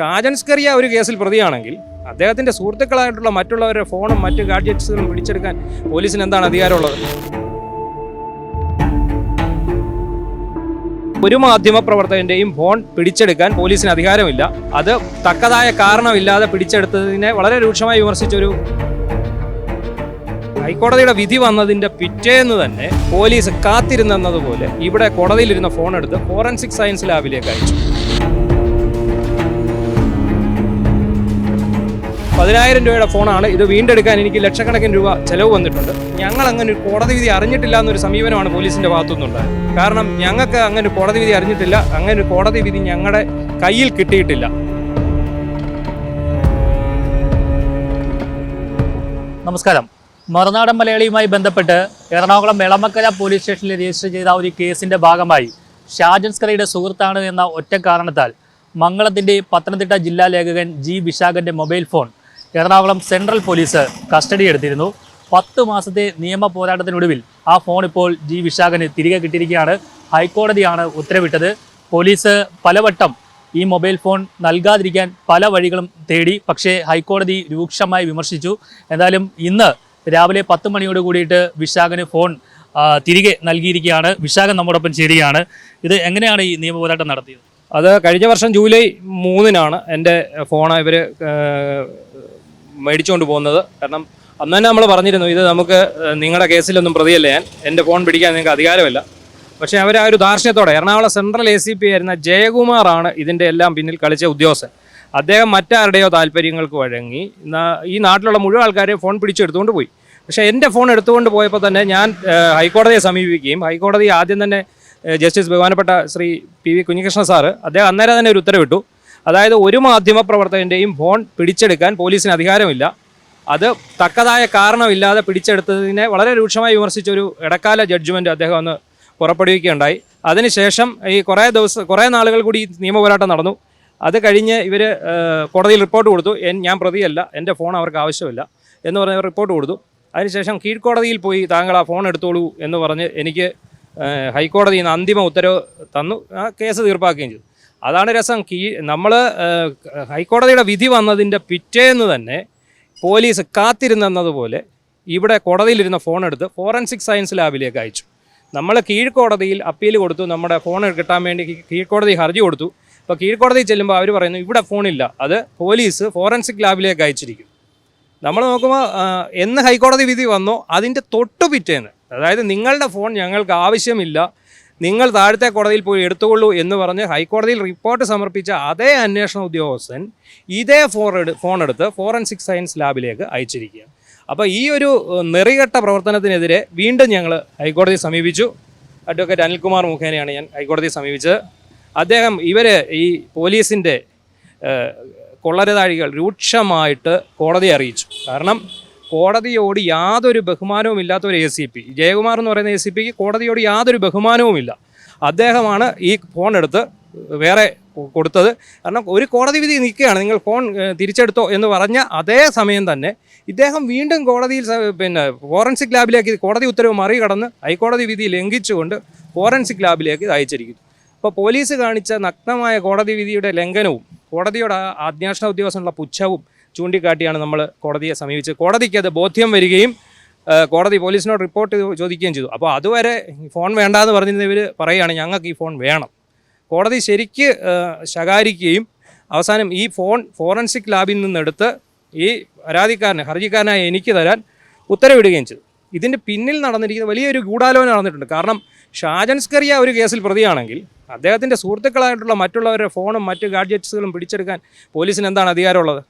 ഷാജൻ സ്കറിയ ഒരു കേസിൽ പ്രതിയാണെങ്കിൽ അദ്ദേഹത്തിന്റെ സുഹൃത്തുക്കളായിട്ടുള്ള മറ്റുള്ളവരുടെ ഫോണും മറ്റ് ഗാഡ്ജറ്റ്സുകളും പിടിച്ചെടുക്കാൻ പോലീസിന് എന്താണ് അധികാരമുള്ളത്? ഒരു മാധ്യമ പ്രവർത്തകന്റെയും ഫോൺ പിടിച്ചെടുക്കാൻ പോലീസിന് അധികാരമില്ല. അത് തക്കതായ കാരണമില്ലാതെ പിടിച്ചെടുത്തതിനെ വളരെ രൂക്ഷമായി വിമർശിച്ചൊരു ഹൈക്കോടതിയുടെ വിധി വന്നതിന്റെ പിറ്റേന്ന് തന്നെ പോലീസ് കാത്തിരുന്നതുപോലെ ഇവിടെ കോടതിയിലിരുന്ന ഫോൺ എടുത്ത് ഫോറൻസിക് സയൻസ് ലാബിലേക്ക് അയച്ചു. പതിനായിരം രൂപയുടെ ഫോണാണ്. ഇത് വീണ്ടെടുക്കാൻ എനിക്ക് ലക്ഷക്കണക്കിന് രൂപ ചെലവ് വന്നിട്ടുണ്ട്. ഞങ്ങൾ അങ്ങനെ ഒരു കോടതി വിധി അറിഞ്ഞിട്ടില്ല എന്നൊരു സമീപനമാണ് പോലീസിന്റെ ഭാഗത്തുനിന്നുണ്ടായത്. കാരണം ഞങ്ങൾക്ക് അങ്ങനെ ഒരു കോടതി വിധി അറിഞ്ഞിട്ടില്ല. അങ്ങനെ ഒരു കോടതി വിധി ഞങ്ങളുടെ കയ്യിൽ കിട്ടിയിട്ടില്ല. നമസ്കാരം. മറുനാടൻ മലയാളിയുമായി ബന്ധപ്പെട്ട് എറണാകുളം എളമക്കര പോലീസ് സ്റ്റേഷനിൽ രജിസ്റ്റർ ചെയ്ത ഒരു കേസിന്റെ ഭാഗമായി ഷാജൻസ്കറയുടെ സുഹൃത്താണ് എന്ന ഒറ്റ കാരണത്താൽ മംഗളത്തിന്റെ പത്തനംതിട്ട ജില്ലാ ലേഖകൻ G വിശാഖന്റെ mobile phone Ernakulam central police custody എടുത്തിരുന്നു. പത്ത് മാസത്തെ നിയമ പോരാട്ടത്തിനൊടുവിൽ ആ ഫോൺ ഇപ്പോൾ ജി വിശാഖന് തിരികെ കിട്ടിയിരിക്കുകയാണ്. ഹൈക്കോടതിയാണ് ഉത്തരവിട്ടത്. പോലീസ് പലവട്ടം ഈ മൊബൈൽ ഫോൺ നൽകാതിരിക്കാൻ പല വഴികളും തേടി. പക്ഷേ ഹൈക്കോടതി രൂക്ഷമായി വിമർശിച്ചു. എന്തായാലും ഇന്ന് രാവിലെ പത്ത് മണിയോട് കൂടിയിട്ട് വിശാഖന് ഫോൺ തിരികെ നൽകിയിരിക്കുകയാണ്. വിശാഖൻ നമ്മോടൊപ്പം ചേരുകയാണ്. ഇത് എങ്ങനെയാണ് ഈ നിയമ പോരാട്ടം നടത്തിയത്? അത് കഴിഞ്ഞ വർഷം ജൂലൈ മൂന്നിനാണ് എന്റെ ഫോൺ ഇവർ മേടിച്ചുകൊണ്ട് പോകുന്നത്. കാരണം അന്ന് തന്നെ നമ്മൾ പറഞ്ഞിരുന്നു ഇത് നമുക്ക് നിങ്ങളുടെ കേസിലൊന്നും പ്രതിയല്ല ഞാൻ? എന്റെ ഫോൺ പിടിക്കാൻ നിങ്ങൾക്ക് അധികാരമില്ല. പക്ഷേ അവർ ആ ഒരു ദാർഷ്ട്യത്തോടെ Ernakulam central A C P ആയിരുന്ന ജയകുമാറാണ് ഇതിന്റെ എല്ലാം പിന്നിൽ കളിച്ച ഉദ്യോഗസ്ഥൻ. അദ്ദേഹം മറ്റാരുടെയോ താല്പര്യങ്ങൾക്ക് വഴങ്ങി ഈ നാട്ടിലുള്ള മുഴുവൻ ആൾക്കാരെയും ഫോൺ പിടിച്ചെടുത്തുകൊണ്ട് പോയി. പക്ഷേ എന്റെ ഫോൺ എടുത്തുകൊണ്ട് പോയപ്പോൾ തന്നെ ഞാൻ ഹൈക്കോടതിയെ സമീപിക്കുകയും ഹൈക്കോടതി ആദ്യം തന്നെ ജസ്റ്റിസ് ബഹുമാനപ്പെട്ട Shri P V Kunhikrishna sir അദ്ദേഹം അന്നേരം തന്നെ ഒരു ഉത്തരവിട്ടു. അതായത് ഒരു മാധ്യമ പ്രവർത്തകന്റെയും ഫോൺ പിടിച്ചെടുക്കാൻ പോലീസിന് അധികാരമില്ല. അത് തക്കതായ കാരണമില്ലാതെ പിടിച്ചെടുത്തതിനെ വളരെ രൂക്ഷമായി വിമർശിച്ചൊരു ഇടക്കാല ജഡ്ജ്മെന്റ് അദ്ദേഹം അന്ന് പുറപ്പെടുവിക്കുകയുണ്ടായി. അതിനുശേഷം ഈ കുറേ ദിവസം കുറേ നാളുകൾ കൂടി നിയമ നിയമപോരാട്ടം നടന്നു. അത് കഴിഞ്ഞ് ഇവർ കോടതിയിൽ റിപ്പോർട്ട് കൊടുത്തു. ഞാൻ പ്രതിയല്ല എന്റെ ഫോൺ അവർക്ക് ആവശ്യമില്ല എന്ന് പറഞ്ഞ് റിപ്പോർട്ട് കൊടുത്തു. അതിനുശേഷം കീഴ്ക്കോടതിയിൽ പോയി താങ്കൾ ആ ഫോൺ എടുത്തോളൂ എന്ന് പറഞ്ഞ് എനിക്ക് ഹൈക്കോടതിയിൽ നിന്ന് അന്തിമ ഉത്തരവ് തന്നു. ആ കേസ് തീർപ്പാക്കുകയും ചെയ്തു. അതാണ് രസം. കീ നമ്മൾ ഹൈക്കോടതിയുടെ വിധി വന്നതിന്റെ പിറ്റേന്ന് തന്നെ പോലീസ് കാത്തിരുന്നതുപോലെ ഇവിടെ കോടതിയിലിരുന്ന ഫോൺ എടുത്ത് ഫോറൻസിക് സയൻസ് ലാബിലേക്ക് അയച്ചു. നമ്മൾ കീഴ്ക്കോടതിയിൽ അപ്പീൽ കൊടുത്തു നമ്മുടെ ഫോൺ കിട്ടാൻ വേണ്ടി കീഴ്ക്കോടതി ഹർജി കൊടുത്തു. അപ്പോൾ കീഴ്ക്കോടതി ചെല്ലുമ്പോൾ അവർ പറയുന്നു ഇവിടെ ഫോണില്ല അത് പോലീസ് ഫോറൻസിക് ലാബിലേക്ക് അയച്ചിരിക്കും. നമ്മൾ നോക്കുമ്പോൾ എന്ന് ഹൈക്കോടതി വിധി വന്നോ അതിന്റെ തൊട്ടു പിറ്റേന്ന്. അതായത് നിങ്ങളുടെ ഫോൺ ഞങ്ങൾക്ക് ആവശ്യമില്ല നിങ്ങൾ താഴത്തെ കോടതിയിൽ പോയി എടുത്തുകൊള്ളൂ എന്ന് പറഞ്ഞ് ഹൈക്കോടതിയിൽ റിപ്പോർട്ട് സമർപ്പിച്ച അതേ അന്വേഷണ ഉദ്യോഗസ്ഥൻ ഇതേ ഫോൺ ഫോൺ എടുത്ത് ഫോറൻസിക് സയൻസ് ലാബിലേക്ക് അയച്ചിരിക്കുക അപ്പോൾ ഈ ഒരു നെറികെട്ട പ്രവർത്തനത്തിനെതിരെ വീണ്ടും ഞങ്ങൾ ഹൈക്കോടതിയെ സമീപിച്ചു. അഡ്വക്കേറ്റ് അനിൽകുമാർ മുഖേനയാണ് ഞാൻ ഹൈക്കോടതിയെ സമീപിച്ചത്. അദ്ദേഹം ഇവർ ഈ പോലീസിന്റെ കൊള്ളരുതാഴികൾ രൂക്ഷമായിട്ട് കോടതിയെ അറിയിച്ചു. കാരണം കോടതിയോട് യാതൊരു ബഹുമാനവും ഇല്ലാത്ത ഒരു എ സി പി ജയകുമാർ എന്ന് പറയുന്ന എ സി പിക്ക് കോടതിയോട് യാതൊരു ബഹുമാനവുമില്ല അദ്ദേഹമാണ് ഈ ഫോൺ എടുത്ത് വേറെ കൊടുത്തത്. കാരണം ഒരു കോടതി വിധി നിൽക്കുകയാണ്. നിങ്ങൾ ഫോൺ തിരിച്ചെടുത്തോ എന്ന് പറഞ്ഞ അതേ സമയം തന്നെ ഇദ്ദേഹം വീണ്ടും കോടതിയിൽ പിന്നെ ഫോറൻസിക് ലാബിലേക്ക് കോടതി ഉത്തരവ് മറികടന്ന് ഹൈക്കോടതി വിധി ലംഘിച്ചുകൊണ്ട് ഫോറൻസിക് ലാബിലേക്ക് അയച്ചിരിക്കുന്നു. അപ്പോൾ പോലീസ് കാണിച്ച നഗ്നമായ കോടതി വിധിയുടെ ലംഘനവും കോടതിയുടെ അന്വേഷണ ഉദ്യോഗസ്ഥനുള്ള പുച്ഛവും ചൂണ്ടിക്കാട്ടിയാണ് നമ്മൾ കോടതിയെ സമീപിച്ചത്. കോടതിക്ക് അത് ബോധ്യം വരികയും കോടതി പോലീസിനോട് റിപ്പോർട്ട് ചോദിക്കുകയും ചെയ്തു. അപ്പോൾ അതുവരെ ഫോൺ വേണ്ടാന്ന് പറഞ്ഞിരുന്ന ഇവർ പറയുകയാണ് ഞങ്ങൾക്ക് ഈ ഫോൺ വേണം. കോടതി ശരിക്ക് ശകാരിക്കുകയും അവസാനം ഈ ഫോൺ ഫോറൻസിക് ലാബിൽ നിന്നെടുത്ത് ഈ പരാതിക്കാരന് ഹർജിക്കാരനായ എനിക്ക് തരാൻ ഉത്തരവിടുകയും ചെയ്തു. ഇതിന്റെ പിന്നിൽ നടന്നിരിക്കുന്ന വലിയൊരു ഗൂഢാലോചന നടന്നിട്ടുണ്ട്. കാരണം ഷാജൻസ്കറിയ ഒരു കേസിൽ പ്രതിയാണെങ്കിൽ അദ്ദേഹത്തിന്റെ സുഹൃത്തുക്കളായിട്ടുള്ള മറ്റുള്ളവരുടെ ഫോണും മറ്റ് ഗാഡ്ജറ്റ്സുകളും പിടിച്ചെടുക്കാൻ പോലീസിന് എന്താണ് അധികാരമുള്ളത്?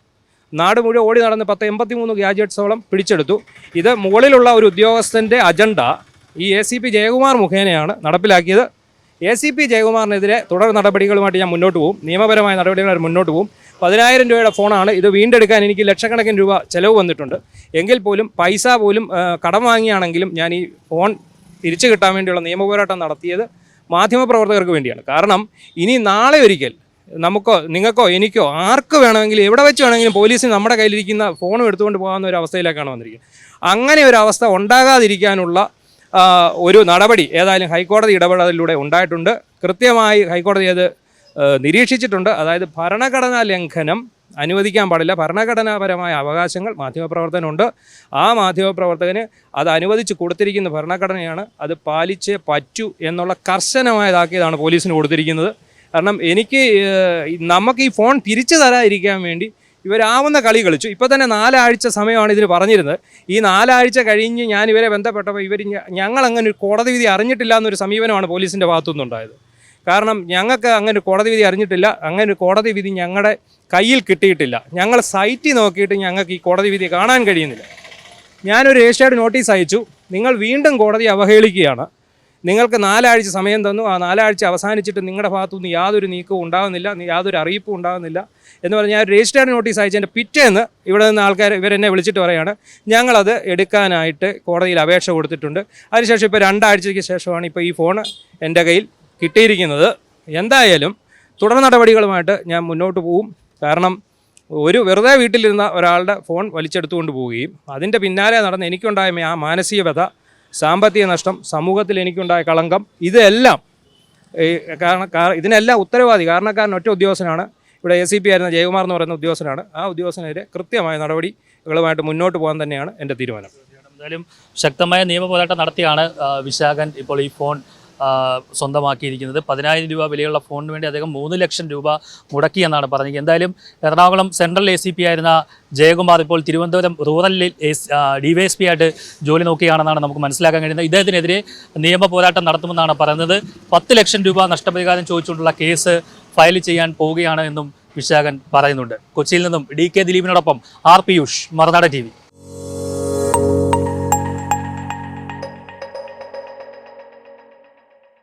നാട് മുഴുവൻ ഓടി നടന്ന് പത്ത് എൺപത്തി മൂന്ന് ഗാഡ്ജറ്റ്സോളം പിടിച്ചെടുത്തു. ഇത് മുകളിലുള്ള ഒരു ഉദ്യോഗസ്ഥന്റെ അജണ്ട ഈ എ സി പി ജയകുമാർ മുഖേനയാണ് നടപ്പിലാക്കിയത്. എ സി പി ജയകുമാറിനെതിരെ തുടർ നടപടികളുമായിട്ട് ഞാൻ മുന്നോട്ട് പോകും. നിയമപരമായ നടപടികളുമായി മുന്നോട്ട് പോകും. പതിനായിരം രൂപയുടെ ഫോണാണ്. ഇത് വീണ്ടെടുക്കാൻ എനിക്ക് ലക്ഷക്കണക്കിന് രൂപ ചിലവ് വന്നിട്ടുണ്ട്. എങ്കിൽ പോലും പൈസ പോലും കടം വാങ്ങിയാണെങ്കിലും ഞാൻ ഈ ഫോൺ തിരിച്ചു കിട്ടാൻ വേണ്ടിയുള്ള നിയമപോരാട്ടം നടത്തിയത് മാധ്യമപ്രവർത്തകർക്ക് വേണ്ടിയാണ്. കാരണം ഇനി നാളെ ഒരിക്കൽ നമുക്കോ നിങ്ങൾക്കോ എനിക്കോ ആർക്ക് വേണമെങ്കിലും എവിടെ വെച്ച് വേണമെങ്കിലും പോലീസിന് നമ്മുടെ കയ്യിലിരിക്കുന്ന ഫോണും എടുത്തുകൊണ്ട് പോകാവുന്ന ഒരു അവസ്ഥയിലേക്കാണ് വന്നിരിക്കുന്നത്. അങ്ങനെ ഒരു അവസ്ഥ ഉണ്ടാകാതിരിക്കാനുള്ള ഒരു നടപടി ഏതായാലും ഹൈക്കോടതി ഇടപെടലിലൂടെ ഉണ്ടായിട്ടുണ്ട്. കൃത്യമായി ഹൈക്കോടതി അത് നിരീക്ഷിച്ചിട്ടുണ്ട്. അതായത് ഭരണഘടനാ ലംഘനം അനുവദിക്കാൻ പാടില്ല. ഭരണഘടനാപരമായ അവകാശങ്ങൾ മാധ്യമപ്രവർത്തനമുണ്ട് ആ മാധ്യമപ്രവർത്തകന് അത് അനുവദിച്ച് കൊടുത്തിരിക്കുന്ന ഭരണഘടനയാണ് അത് പാലിച്ചേ പറ്റൂ എന്നുള്ള കർശനമായതാക്കിയതാണ് പോലീസിന് കൊടുത്തിരിക്കുന്നത്. കാരണം എനിക്ക് നമുക്ക് ഈ ഫോൺ തിരിച്ചു തരാതിരിക്കാൻ വേണ്ടി ഇവരാവുന്ന കളി കളിച്ചു. ഇപ്പോൾ തന്നെ നാലാഴ്ച സമയമാണ് ഇതിന് പറഞ്ഞിരുന്നത്. ഈ നാലാഴ്ച കഴിഞ്ഞ് ഞാൻ ഇവരെ ബന്ധപ്പെട്ടപ്പോൾ ഇവർ ഞങ്ങൾ അങ്ങനെ ഒരു കോടതി വിധി അറിഞ്ഞിട്ടില്ല എന്നൊരു സമീപനമാണ് പോലീസിന്റെ ഭാഗത്തുനിന്നുണ്ടായത്. കാരണം ഞങ്ങൾക്ക് അങ്ങനെ ഒരു കോടതി വിധി അറിഞ്ഞിട്ടില്ല. അങ്ങനെ ഒരു കോടതി വിധി ഞങ്ങളുടെ കയ്യിൽ കിട്ടിയിട്ടില്ല. ഞങ്ങൾ സൈറ്റിൽ നോക്കിയിട്ട് ഞങ്ങൾക്ക് ഈ കോടതി വിധി കാണാൻ കഴിയുന്നില്ല. ഞാനൊരു രജിസ്റ്റേർഡ് നോട്ടീസ് അയച്ചു. നിങ്ങൾ വീണ്ടും കോടതി അവഹേളിക്കുകയാണ്. നിങ്ങൾക്ക് നാലാഴ്ച സമയം തന്നു. ആ നാലാഴ്ച അവസാനിച്ചിട്ട് നിങ്ങളുടെ ഭാഗത്തുനിന്ന് യാതൊരു നീക്കവും ഉണ്ടാകുന്നില്ല. യാതൊരു അറിയിപ്പും ഉണ്ടാകുന്നില്ല. എന്ന് പറഞ്ഞാൽ രജിസ്റ്റേർഡ് നോട്ടീസ് അയച്ചതിന്റെ പിറ്റേന്ന് ഇവിടെ നിന്ന് ആൾക്കാർ ഇവരെന്നെ വിളിച്ചിട്ട് പറയാണ് ഞങ്ങളത് എടുക്കാനായിട്ട് കോടതിയിൽ അപേക്ഷ കൊടുത്തിട്ടുണ്ട്. അതിനുശേഷം ഇപ്പോൾ രണ്ടാഴ്ചയ്ക്ക് ശേഷമാണ് ഇപ്പോൾ ഈ ഫോൺ എന്റെ കയ്യിൽ കിട്ടിയിരിക്കുന്നത്. എന്തായാലും തുടർ നടപടികളുമായിട്ട് ഞാൻ മുന്നോട്ട് പോവും. കാരണം ഒരു വെറുതെ വീട്ടിലിരുന്ന ഒരാളുടെ ഫോൺ വലിച്ചെടുത്തുകൊണ്ട് പോവുകയും അതിന്റെ പിന്നാലെ നടന്ന് എനിക്കുണ്ടായ ആ മാനസിക വ്യഥ സാമ്പത്തിക നഷ്ടം സമൂഹത്തിൽ എനിക്കുണ്ടായ കളങ്കം ഇതെല്ലാം കാരണം ഇതിനെല്ലാം ഉത്തരവാദി കാരണക്കാരൻ ഒറ്റ ഉദ്യോഗസ്ഥനാണ്. ഇവിടെ എ സി പി ആയിരുന്ന ജയകുമാർ എന്ന് പറയുന്ന ഉദ്യോഗസ്ഥനാണ്. ആ ഉദ്യോഗസ്ഥനെതിരെ കൃത്യമായ നടപടികളുമായിട്ട് മുന്നോട്ട് പോകാൻ തന്നെയാണ് എന്റെ തീരുമാനം. എന്തായാലും ശക്തമായ നിയമ പോരാട്ടം നടത്തിയാണ് വിശാഖൻ ഇപ്പോൾ ഈ ഫോൺ സ്വന്തമാക്കിയിരിക്കുന്നത്. പതിനായിരം രൂപ വിലയുള്ള ഫോണിന് വേണ്ടി അദ്ദേഹം മൂന്ന് ലക്ഷം രൂപ മുടക്കി എന്നാണ് പറഞ്ഞത് എന്തായാലും Ernakulam central A C P ആയിരുന്ന ജയകുമാർ ഇപ്പോൾ Thiruvananthapuram rural D Y S P ആയിട്ട് ജോലി നോക്കുകയാണെന്നാണ് നമുക്ക് മനസ്സിലാക്കാൻ കഴിയുന്നത്. ഇദ്ദേഹത്തിനെതിരെ നിയമ പോരാട്ടം നടത്തുമെന്നാണ് പറയുന്നത്. പത്ത് ലക്ഷം രൂപ നഷ്ടപരിഹാരം ചോദിച്ചുകൊണ്ടുള്ള കേസ് ഫയൽ ചെയ്യാൻ പോവുകയാണ് എന്നും വിശാഖൻ പറയുന്നുണ്ട്. കൊച്ചിയിൽ നിന്നും ഡി കെ ദിലീപിനോടൊപ്പം ആർ പിയൂഷ് മറുനാട് ടി